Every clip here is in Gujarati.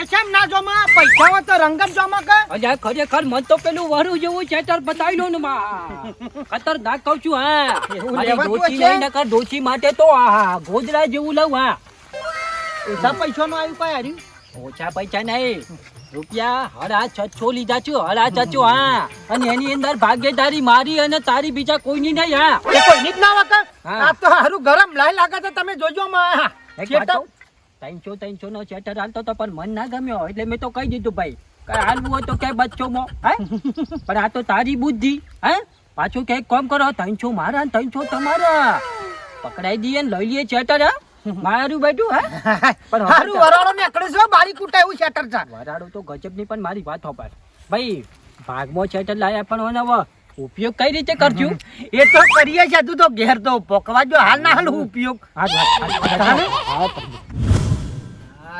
માં રંગ જોમી ગયો હા તે કેમ ના જોમાં? પૈસા હોય તો રંગ જ કે? અલ્યા ખરેખર મન તો પેલું વરુ જેવું ચેટર બતાવી લો ને માં. ખતરનાક કહું છું હા. મારી લેવાતું ડોશી નકર ડોશી માટે તો આ ગોદડા જેવું લઉં હા. ઓછા પૈસાનું આવ્યું કઈ હાર્યું ઓછા પૈસા નહીં. રૂપિયા હળા છસો લીધા છું હળા છસો હા. અને એની અંદર ભાગ્યદારી મારી અને તારી બીજા કોઈની નહીં હા. કોઈની જ ના વખત આ તો હારું ગરમ લાઈ લાગે છે તમે જોજો માં? ત્રણસો ત્રણસો નો ચેટર હાલતો તો પણ મન ના ગમ્યો એટલે મેં તો કહી દીધું ભાઈ કઈ હાલવું હોય તો કે બચ્ચો મો હે? પણ આ તો તારી બુદ્ધિ હે? પાછું કે કોમ કરો ત્રણસો મારા ને ત્રણસો તમારા. પકડાઈ દઈએ ને લઈ લઈએ ચેટર હા? મારું બેઠું હે? પણ મારું વરાળો ને અકડે છે બારી કૂટા એવું શેટર છે વરાળો તો ગજબની પણ મારી વાત હોપાડ ભાઈ ભાગમાં ચેટર લાયા પણ હવે ઉપયોગ કઈ રીતે કરજો? એ તો કરીએ છે તું તો ઘેર તો પોકવા જો હાલ ના હાલ ઉપયોગ. જ જ? હા,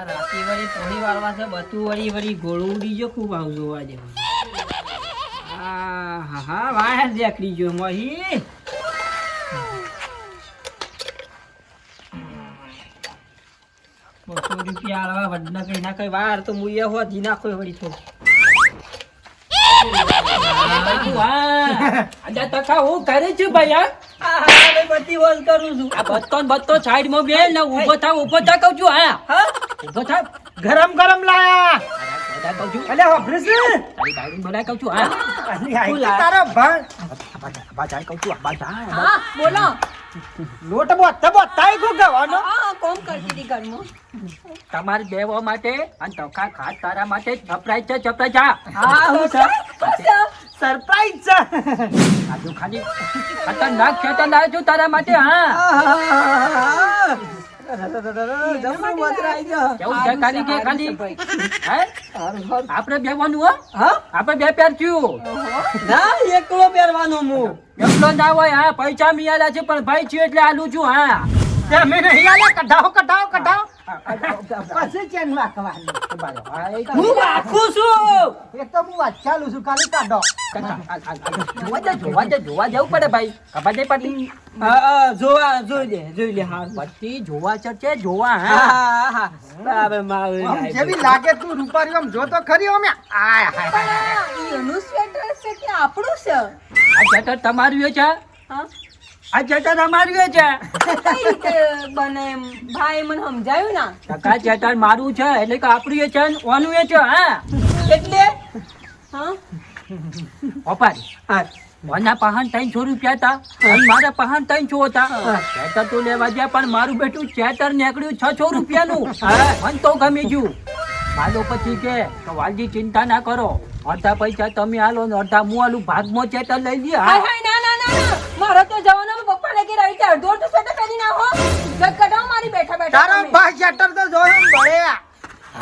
આ રાતી વળી થોડી વાળવા છે બધું વળી વળી ગોળું ઉડી જો ખૂબ આવું જોવા જેવું આ હા હા વાહ દેખડી જો મહી. બસો રૂપિયા આલવા વડના કઈ ના કઈ વાર તો મુએ હોધી નાખો વળી થોડું. તકા હું કરે છું ભાઈ બધી બોલ કરું છું. આ બત્તો ને બત્તો સાઈડમાં બે ને ઊભો થાવ ઊભો થા છું હા? ગરમ ગરમ લાયા. બધા કહું છું અલે હોભરે છે તારી બાયડી બોલાય કહું છું હા. અલી આઈ તો ભાણ આબા જા, આબા જા કહું છું આબા હા બોલો. લોટ બોતા બોતાય ગો ગવાનો. હા કોમ કરતી હતી ઘરમાં. તમારે બેવા માટે અને તકા ખાસ તારા માટે છપરાય છે છપરાય જા હા હું સર સરપ્રાઈઝ છે. આજુ ખાલી ખતરનાક ખેતર લાવ્યો છું તારા માટે હા. જમણું વજરાઈ ગયો. કેવું કે ખાલી હે? આપણે બેવાનું આપડે બે પેર થયું. ના એકલો પહેરવાનો હું. એકલો ના હોય હા પૈસા મિયાલા છે પણ ભાઈ છું એટલે આલું છું હા. મેં નહીં કઢાવ કઢાવ કઢાઓ. પછી ચેન વાકવાનું હા, રાખું છું. એ તો હું વાત ચાલુ છું ખાલી કાઢો. જોવા જોવા દે જોવા જવું પડે ભાઈ. ખબર નહીં પડતી. જોવા જોઈ લે જોઈ લે હા. પડતી જોવા ચર્ચે જોવા હા. હા હા હા. બરાબર મારું જેવી લાગે તું રૂપારી આમ જો તો ખરી અમે આય હાય હાય હાય. પણ એનું સ્વેટર છે કે આપણું છે? આ તમારું છે? હા. આ અમારું એ છે. કઈ રીતે બને એમ? ભાઈ મને સમજાયું ના? કાકા ચટર મારું છે એટલે કે આપણું એ છે ને ઓનું એ છે હા? એટલે? હા? ઓપારી. હા. ઓના પહાણ ત્રણસો રૂપિયા હતા અને મારા પહાણ ત્રણસો હતા. ચેતર તો લેવા ગયા પણ મારું બેટું ચેતર નીકળ્યું છ છો રૂપિયાનું મન તો ગમી ગયું. માલો પછી કે તો વાલજી ચિંતા ના કરો. અડધા પૈસા તમે હાલો ને અડધા હું હાલું ભાગમાં ચેતર લઈ લે મારો તો જવાનો પપ્પા કે ત્યાં અડધો અડધો સ્વેટર પહેરી નાખો જગ કઢાવો મારી બેઠા બેઠા તારો. ભાઈ શટર તો જોયો ને બળે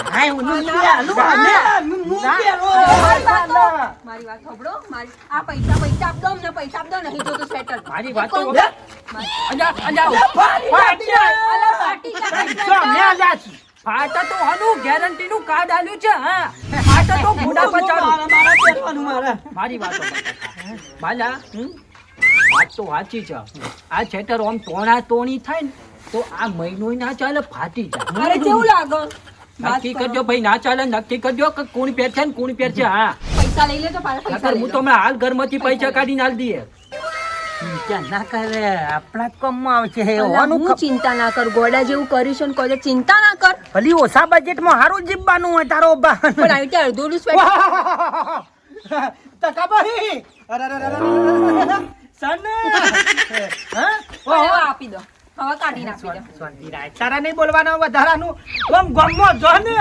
હાય હું આલું અમે હું પહેરો મારી વાત તો- સાંભળો. મારી આ પૈસા પૈસા આપદો અમને પૈસા આપદો નહીં જોતું સ્વેટર મારી વાત તો અંજા અંજા અજા અલા, ફાટી જાય, મે અમે છું. ફાટા તો હનુ ગેરંટી નું કાર્ડ આલ્યું છે હા. ફાટા તો બુડા પચાડું મારા મારા મારા મારી. વાત બાલા હમ? વાત તો વાંચી છે. આ છેતર આમ તોણા તોણી થાય ને તો આ મહિનો ના ચાલે ફાટી જાય. અરે કેવું લાગે? નક્કી કરજો ભાઈ ના ચાલે નક્કી કરજો કે કોણ પેર છે ને કોણ પેર છે હા. પૈસા લઈ લે તો પાછા હું તો હમણાં હાલ ઘરમાંથી પૈસા કાઢીને હાલ દઈએ. ચિંતા ના કરે આપણા કામમાં આવશે. હોવાનું હું ચિંતા ના કર ગોડા જેવું કરીશું ને કોઈ ચિંતા ના કર. ભલી ઓછા બજેટમાં હારું જીવવાનું હોય તારો બા પણ આવી ત્યાં અડધું સ્વેટર તકાભાઈ અરે અરે અરે, અરે અરે, સન! હા? આપી દો. હવે આપી દો. શાંતિ રાય તારા નહીં બોલવાનું વધારાનું આમ ગમો જો ને.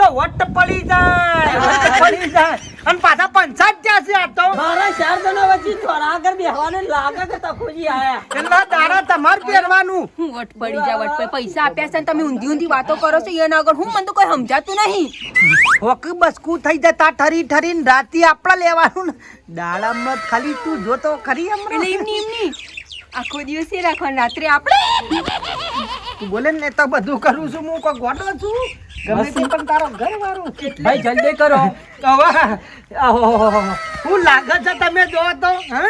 તો વટ પડી જાય વટ પડી જાય. અને પાછા પંચાયત ત્યાં છે આ તો? મારા ચાર જણા વચ્ચે થોડા આગળ બેહવાને લાગે કે તકોજી આયા. એટલે તારા તમાર પહેરવાનું. હું વટ પડી જા વટ પડી. પૈસા આપ્યા છે ને તમે ઊંધી ઊંધી વાતો કરો છો એના આગળ હું મને તો કોઈ સમજાતું નહીં. હોક બસકુ થઈ જતા ઠરી ઠરીને રાતી આપણા લેવાનું ને દાડામાં મત ખાલી તું જોતો ખરી એટલે એમની એમની. આખો દિવસ એ રાખવાનું રાત્રે આપણે. બોલે ને તો બધું કરું છું હું કોઈ ગોડો છું. ગમે તે પણ તારો ઘર વાળું ભાઈ જલ્દી કરો. હવે હું લાગે છે તમે જો તો હે?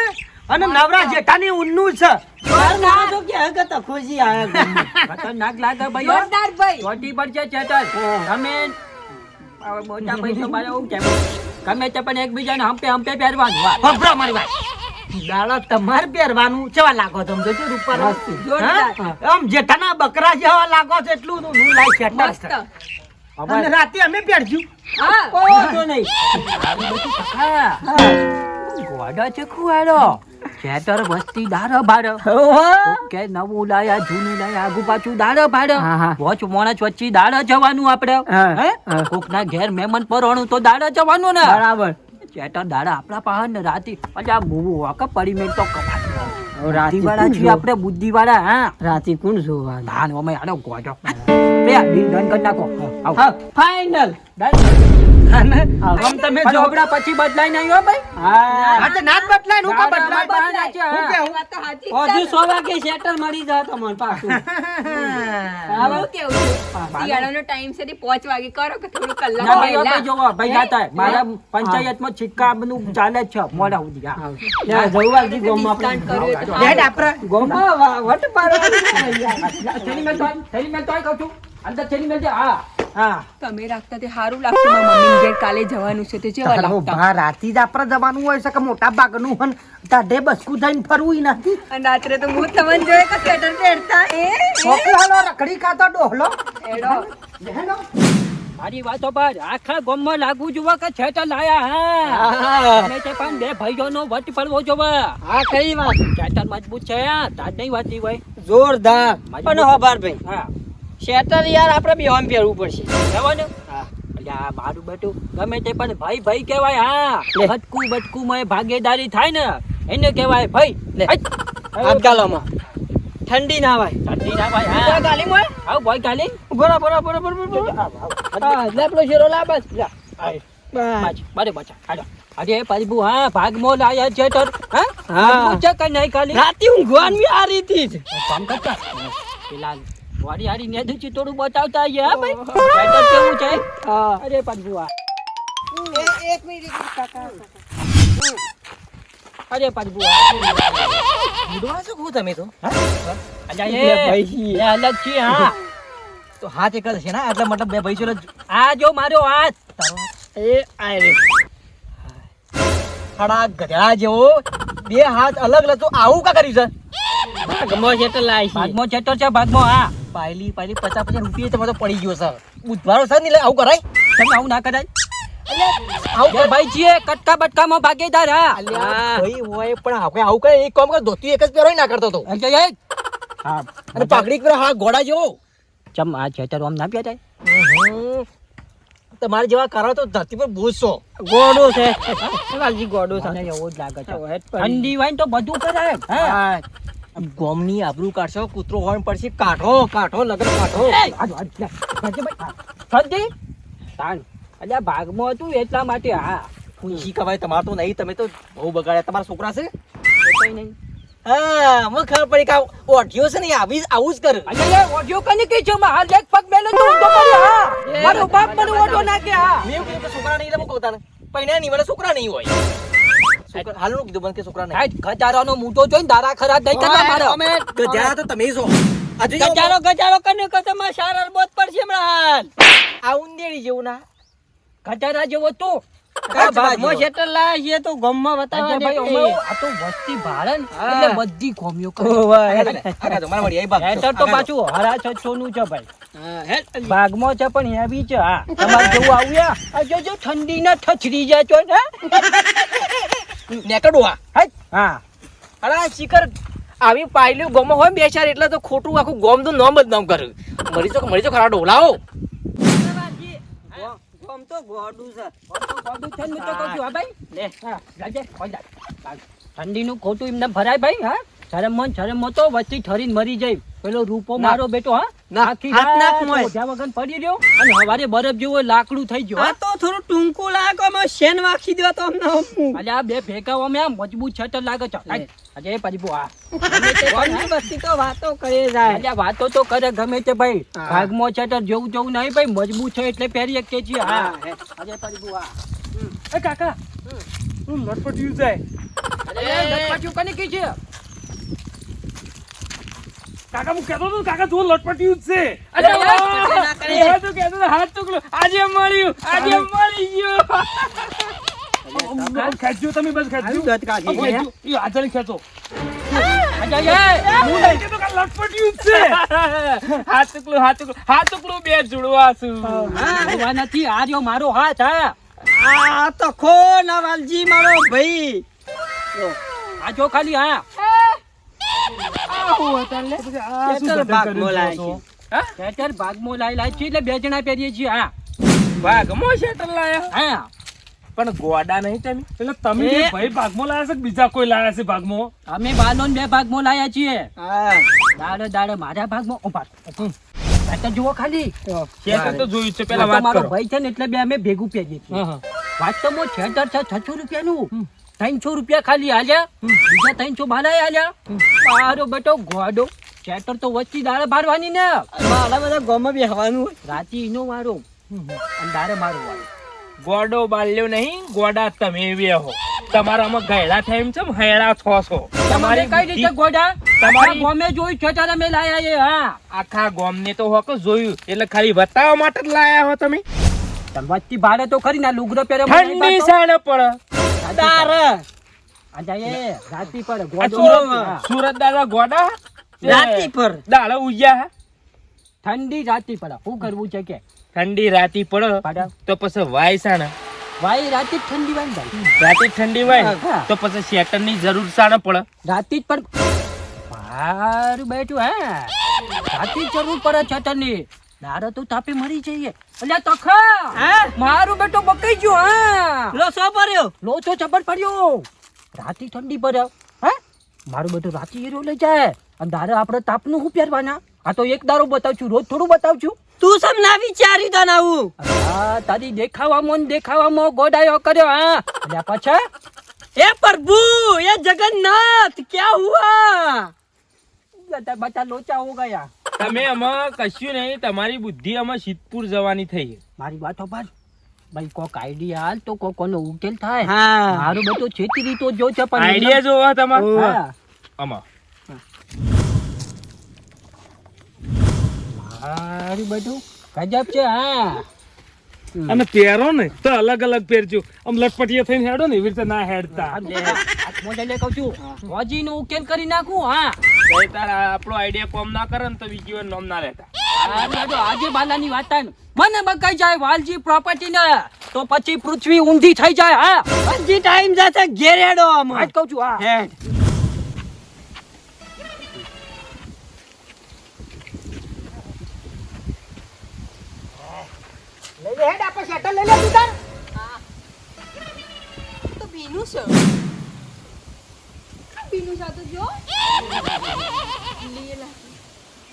અને નવરા જેઠાની ઉન્નું છે. ચાર માણસો કે હે કે આયા ખતરનાક લાગે ભાઈ જોરદાર ભાઈ. ચોટી પર છે ચેતર તમે હવે ભાઈ તો મારે એવું કેવું ગમે તે પણ એકબીજાને હંપે હંપે પહેરવાનું. વાહ. મારી વાત. દાડા તમારે પહેરવાનું કેવા લાગો તમે જોજો રૂપારો આમ જેઠાના બકરા જેવા લાગો છો એટલું હું લાઈ છે. અને રાતે અમે પહેરજું હા. વાંધો નહીં. ગોડા છે ખુવાડો. ખેતર વસ્તી દારો બારો કે નવું લાયા જૂનું લાયા આગુ પાછું દાડો ભાડો. વોચ મોણસ વચ્ચે દાડો જવાનું આપણે હા, હા. કોકના ઘેર મહેમાન પરણું તો દાડો જવાનું ને. બરાબર. ચેતર દાડા આપણા પાસે ને રાતી. પછી આ બહુ વાકે પડી મેં તો કમાત રાતે બુદ્ધિવાળા કોણ છીએ આપણે બુદ્ધિવાળા હા. રાતી કોણ જોવા ધાન અમે આડો ગોજો બે બિલ ડન કરી નાખો. ફાઇનલ. અને આમ તમે પણ જો પછી બદલાઈ નહીં હો ભાઈ? હા. તો નાચ બદલાયનું કા ના, ના, બદલાય બહાના છે, હું વાત તો સાચી હજુ છે. વાગે શેટર મળી જાય તમને પાછું. આવું. કેવું શિયાળાનો ટાઈમ છે તે વાગે કરો કે થોડું કલાક ના ભાઈ વહેલા. ભાઈ જોવો ભાઈ જાતા મારા પંચાયતમાં સિક્કા બધું ચાલે છે મોડા સુધી હા. ગોમમાં. આપણા ગોમમાં? વટ થેલી મેલ થેલી મેલ કહું છું. અંદર થેલી મેલ હા. હા. તમે રાખતા તે સારું લાગતું મમ્મી ઘેર કાલે જવાનું છે તે જેવા લાગતા. હા રાતે જ આપણે જવાનું હોય છે કે મોટા ભાગનું હન તાઢે બસકું થઈને ફરવું નથી. અને રાત્રે તો હું તમને જોયે કે સ્વેટર પહેરતા એ. છોકરાનો રખડી ખાતો ડોહલો. એડો. મારી વાતો પર આખા ગામમાં લાગુ જોવા કે છે તો લાયા હા. હા. અને તે પણ બે ભાઈઓનો વટ પડવો જોવા. હા કઈ વાત. ચેતર મજબૂત છે હા તાજ નહીં વાતી હોય. જોરદાર. પણ હબાર ભાઈ હા. શેટર યાર આપણે બેવામ પહેરવું પડશે. હા. અલ્યા મારું બેટું ગમે તે પણ ભાઈ ભાઈ કહેવાય હા. લે. બટકું બટકું માં ભાગીદારી થાય ને એને કહેવાય ભાઈ. લે. હટ. ઠંડી ના ભાઈ ઠંડી ના ભાઈ હા. કોઈ ગાલી મોય આવ ભાઈ ગાલી. બરા બરા બરા બરા હા લેપલો શેરો લા બસ. લા. બસ. બરે બચા હાલો. અરે પરિબુ હા ભાગમો લાયા છે તો હા? હા. મજબૂત કે નહીં ખાલી? રાતી ઊંઘવાની આ રીતી જ. કામ કરતા? પેલા વાડી હારી ને દુચી થોડું બતાવતા આઈએ હા ભાઈ? બેટર કેવું છે? હા. અરે પંજુઆ. એક મિનિટ કાકા. અરે પરિબુ હા છો હું તમે તો. અલ્યા એ ભાઈ. એ અલગ છે હા. તો હાથ એક છે ને? એટલે મતલબ બે ભાઈ છો આ જો મારો હાથ. એ આય રે ખડા ગધેડા જેવો. બે હાથ અલગ અલગ. તો આવું કા કર્યું છે? ભાગમાં છે તો લાય ભાગમો ચેટર છે ભાગમો હા. પાયલી પાયલી પચાસ પચાસ રૂપિયા તમારે તો પડી ગયો સર બુધવારો સર નહીં આવું કરાય? તમે આવું ના કરાય? આવું ભાઈ છીએ કટકા બટકામાં ભાગીદાર હા. ભાઈ હોય પણ આપણે આવું કરે એક કામ કરે ધોતી એક જ પહેરો ના કરતો તો. હા. અને પાઘડી પર હા ઘોડા જેવો. ચમ આ ચેટર આમ ના પ્યા તમારે જેવા કરો તો ધરતી પર ભૂસો ગોડો છે. લાલજી ગોડો છે એવું જ લાગે છે. ઠંડી હોય તો બધું કરે હા. ગોમની આબરૂ કાઢશો કૂતરો હોય પડશે કાઢો કાઢો લગન કાઢો હા. તાન. અલ્યા ભાગમાં હતું એટલા માટે હા ખુશી કવાય તમારે તો નહીં તમે તો બહુ બગાડ્યા તમારા છોકરા છે કઈ નહીં હા મને ખબર પડી કે ઓઢિયો છે ને આવી આવું જ કરે અલ્યા ઓઢિયો કની કઈ છે માં હાલ એક પગ મેલો તો ઊંધો પડ્યો હા મારો બાપ મને ઓડિયો નાખે હા મેં કીધું છોકરા નહીં એટલે કહું તને પૈણા નહીં મને છોકરા નહીં હોય છોકરા- હાલનું કીધું મને કે છોકરા નહીં. સાહેબ મૂટો જોઈને દારા ખરા દઈ કરવા મારો. ગજારા તો તમે છો. ગજારો ગજારો કને કે તમારે સારા બોત પડશે હમણાં. આ ઉંદેડી જેવું ના. ગજારા જેવો તું. ભાગમાં. અમે છે ભાઈ હા, છે. પણ હેવી છે હા. તમારે જેવું આવ્યા આ જો જો ઠંડી ના ઠચરી જાય છો ને નેકડો આ. હાય. હા. અરે આ શિખર આવી પાયલું ગોમાં હોય બે ચાર એટલે તો ખોટું આખું ગોમ તો નામ બદનામ કર્યું મરી તો મરી તો ખરા ડોલાઓ ગોમ તો ગોડું છે. ગોડું છે ને તો કહું છું, હા ભાઈ. લે. હા જાજે, કોઈ જા. ઠંડીનું ખોટું એમને ભરાય ભાઈ હા? શરમ મન શરમ તો વચ્ચે ઠરીને મરી જાય. પેલો રૂપો મારો બેટો હા? ના, હાથ નાખ મોય. ઓઢ્યા પડી રહ્યો અને હવારે બરફ જેવો લાકડું થઈ ગયો. તો થોડું ટૂંકું લાગે અમે શેન વાખી દો તો અમને હમું. આ બે ભેગા અમે આમ મજબૂત છટર લાગે છે. પરિબુ તો વાતો કરે જાય. અલ્યા વાતો તો કરે ગમે તે ભાઈ. ભાગમાં છટર જેવું જેવું નહીં ભાઈ મજબૂત છે એટલે પહેરી એક છીએ હા. પરિબુ એ કાકા હું નટપટ્યું જાય અરે. લટપટિયું કને કી છે કાકા હું કહેતો હતો કાકા જુઓ લટપટ્યું જ છે. અરે, તો કહેતો હાથ ટુકડો આજે મળ્યું આજે મળી ગયો. તમે બસ ખેંચો. જ નથી આ રહ્યો મારો હાથ હા. આ તો ખો ના વાલજી મારો ભાઈ. આ જો ખાલી હા. પણ ગોડા નહીં તમે? એટલે તમે ભાઈ ભાગમાં લાયા છે બીજા કોઈ લાયા છે ભાગમાં? અમે બાલોન બે ભાગમાં લાયા છીએ. દાડે દાડે મારા ભાગમાં ઊભા જુઓ ખાલી. તો જોયું છે પેલા મારો ભાઈ છે ને એટલે બે અમે ભેગું પહેરીએ છીએ. વાત તો સ્વેટર છે છસો રૂપિયાનું. ત્રણસો રૂપિયા ખાલી હાલ્યા. બીજા ત્રણસો બાલાય હાલ્યા. મારો બેટો ગોડો. ચેટર તો વચ્ચે દાળ ભારવાની ને. મારા બધા ગોમાં બેહવાનું. રાતે ઈનો મારો અને દાડે મારો વાળો ગોડો બાલ્યો નહીં ગોડા તમે બેહો. તમારામાં ગયડા થાય એમ છે હેડા છો છો તમારે કઈ રીતે ગોડા? તમારી- ગોમે જોઈ તારે મેં લાયા એ હા. આખા ગોમને તો હોક જોયું. એટલે ખાલી બતાવવા માટે જ લાયા હો તમે. તમે વચ્ચે ભાડે તો ખરી ના લુગડો પહેરે ઠંડી સાણે પડે તારે અજાયે રાતી પર ગોડો સુરત. ગોડા? રાતી પર? દાડા ઉજ્યા ઠંડી રાતી પડે શું કરવું છે કે? ઠંડી રાતી પડે. તો પછી વાય સાણ. વાય રાતી ઠંડી વાય ભાઈ. રાતી ઠંડી વાય તો પછી શેટરની જરૂર સાણે પડે. રાતી જ પણ મારું બેઠું હે. રાતી જરૂર પડે છતરની દાડો તો તાપી મરી જઈએ. અલ્યા તખા! હે? મારું બેટો બકાઈ ગયો હા? લો સો પડ્યો લોચો ચબર પડ્યો. રાતી ઠંડી પડ્યો હે? મારું બેટો રાતી એરો લઈ જાય. અને દારો આપણે તાપનું હું પહેરવાના? આ તો એક દારો બતાવું છું રોજ થોડું બતાવું છું તું સમ ના વિચારી તને આવું? હા તારી દેખાવામાં ને દેખાવામાં ગોડાયો કર્યો હા? અલ્યા પાછા? એ પ્રભુ એ જગન્નાથ ક્યાં હુઆ? બધા બધા લોચા હો ગયા. તમે આમાં કશું નહીં તમારી બુદ્ધિ આમાં સિદ્ધપુર જવાની થઈ મારી વાત પર ભાઈ કોક આઈડિયા હાલ તો કોક કોનો ઉકેલ થાય. હા. મારું બધું છેતી રીતો જો છે પણ આઈડિયા જોવા તમારે. હા. આમાં. મારું બધું ગજબ છે હા. અને પહેરો ને તો અલગ અલગ પહેરજો. આમ લટપટીયા થઈને હેડો ને એવી રીતે ના હેડતા. મોઢે લે કહું છું. હોજીનો ઉકેલ કરી નાખું હા. તારા આપણો આઈડિયા કોમ ના કરે ને તો બીજી નામ ના લેતા. આજે બાલાની વાત મને બકાઈ જાય વાલજી પ્રોપર્ટી ને તો પછી પૃથ્વી ઊંધી થઈ જાય હા. હજી ટાઈમ જશે ઘેર આજ કહું છું હા. લઈ લે હેડ આપણે શેટર લઈ લે તું તાર. તો ભીનું છે. ભીનું છે જો.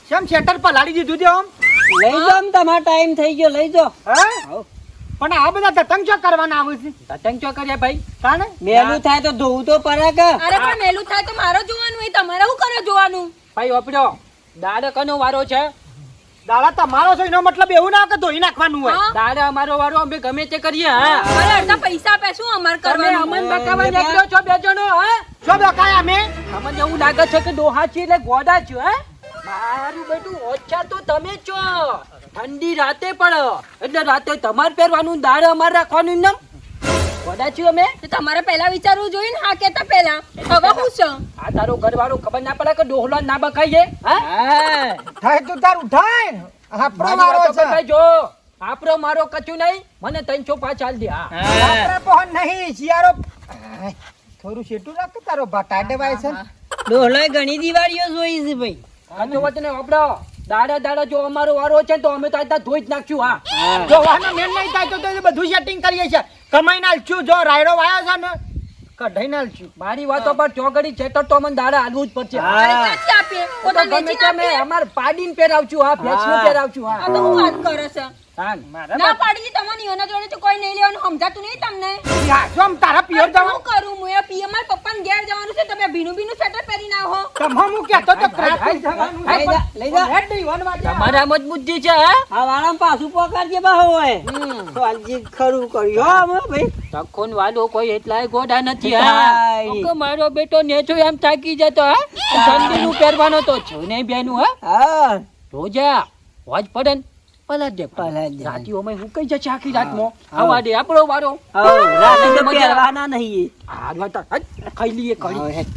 શેમ શેટર પલાળી દીધું છે આમ? લઈ જાઓ આમ તમારો ટાઈમ થઈ ગયો લઈ જાઓ હા? પણ આ બધા ધતંગ ચોક કરવાના આવે છે? પતંગ ચોક કર્યા ભાઈ? કાને મેલું થાય તો ધોવું તો પડે કે. અરે પણ મેલું થાય તો મારો જોવાનું તમારે શું કરો જોવાનું? ભાઈ ઓપડો દાડે કનો વારો છે. દાડા તમારો છે એનો મતલબ એવું ના કે ધોઈ નાખવાનું હોય? દાડે અમારો વારો અમે ગમે તે કરીએ હા. અરે અડધા પૈસા પે શું અમારે તમે કરવાનું? અમન બકાવા નીકળ્યો છો બે જણો હા. છો બકાયા અમે? અમને એવું લાગે છે કે ડોહા છે એટલે ગોડા છો હે. મારું બેટું ઓછા તો તમે છો. ઠંડી રાતે પણ એટલે રાતે તમારે પહેરવાનું દાડે અમારે રાખવાનું નામ છીએ અમે તો તમારે પહેલા વિચારવું જોઈએ ને? હા કેતા પહેલા. હવે હું છે. આ તારો ઘરવાળો ખબર ના પડે કે ડોહલો ના બકાઈએ હા? હા. થાય તો તારું થાય આપણો મારી છે. ભાઈ જો. આપરો મારો કચું નહીં. મને ત્રણસો ચોપા ચાલ દે. હા. આપણે પહોંચ નહીં આય, થોડું શેઠું રાખ તારો બટાટે વાય છે ને. ડોહલોય ઘણી દિવાળીઓ જોઈ છે ભાઈ. કાચો વાત ને આપડો દાડા દાડા જો અમારો વારો છે તો અમે તો આટલા ધોઈ જ નાખશું હા. જો વાનો મેન નહીં થાય તો તો બધું સેટિંગ કરીએ છે કમાઈ નાખશું જો રાયડો વાયો છે ને કઢાઈ નાખશું મારી વાતો પર ચોગડી છે તો મને દાડા હાલવું જ પડશે. આપીએ. તો ગમે તે અમાર પાડીને પહેરાવશું હા ભેંસનું હા. પહેરાવશું આ હા તો હું વાત કરે છે? તાન. ના પાડી તમને એના જોડે તો કોઈ નહીં લેવાનું સમજાતું નહીં તમને. યા, જો તારા પિયર જવાનું શું કરું હું એ પીએ મારા પપ્પાને ઘેર જવાનું છે તમે ભીનું ભીનું સ્વેટર પહેરી ના હો તમે હું કહેતો તો ક્રાફિક જવાનું લઈ જા, લઈ જા. હેડ નહીં, વન વાગ્યા. તમારામાં જ બુદ્ધિ છે હે? આ વાળામાં પાછું પકડજે બા હોય. વાલજી ખરું કર્યું. હો ભાઈ. તખોન વાલો કોઈ એટલાય ગોડા નથી હા? કે મારો બેટો નેચો એમ થાકી જતો હા? ઠંડીનું પહેરવાનો તો છું નહીં બેનું હા? હા. રોજા હોજ પડે ને. પલાટ દે પલાટ દે. રાતીઓમાં હું કઈ જશે આખી રાતમાં? આવા દે આપણો વારો. રાતે મજા. નહીં આ ખાઈ લઈએ હેડ.